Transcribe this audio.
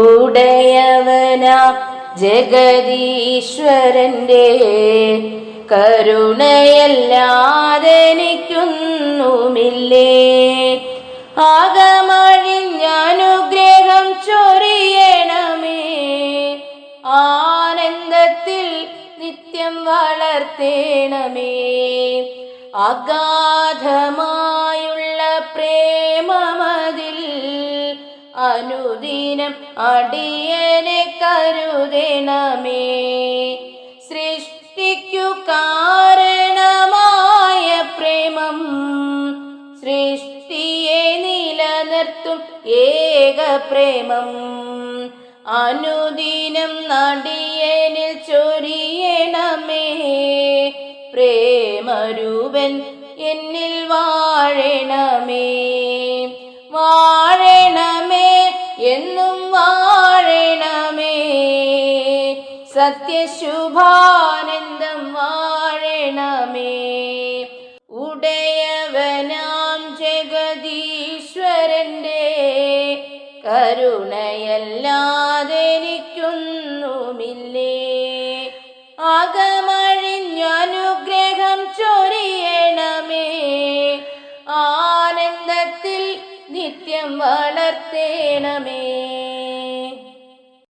ചൊരിയണമേ ജഗദീശ്വരന്റെ കരുണയല്ലാതെനിക്കൊന്നുമില്ലേ? ആകമഴിഞ്ഞനുഗ്രഹം ചൊരിയണമേ. ആനന്ദത്തിൽ നിത്യം വളർത്തേണമേ. അഗാധമായുള്ള അനുദിനം അടിയനെ കരുതണമേ. സൃഷ്ടിക്കു കാരണമായ പ്രേമം സൃഷ്ടിയെ നിലനിർത്തും ഏക പ്രേമം. അനുദിനം നടിയനിൽ ചൊരിയണമേ. പ്രേമരൂപൻ എന്നിൽ വാഴണമേ സത്യശുഭാനന്ദം വാഴണമേ. ഉടയവനാം ജഗദീശ്വരന്റെ കരുണയല്ലാതെനിക്കൊന്നുമില്ലേ. അകമഴിഞ്ഞനുഗ്രഹം ചൊരിയണമേ. ആനന്ദത്തിൽ നിത്യം വളർത്തേണമേ.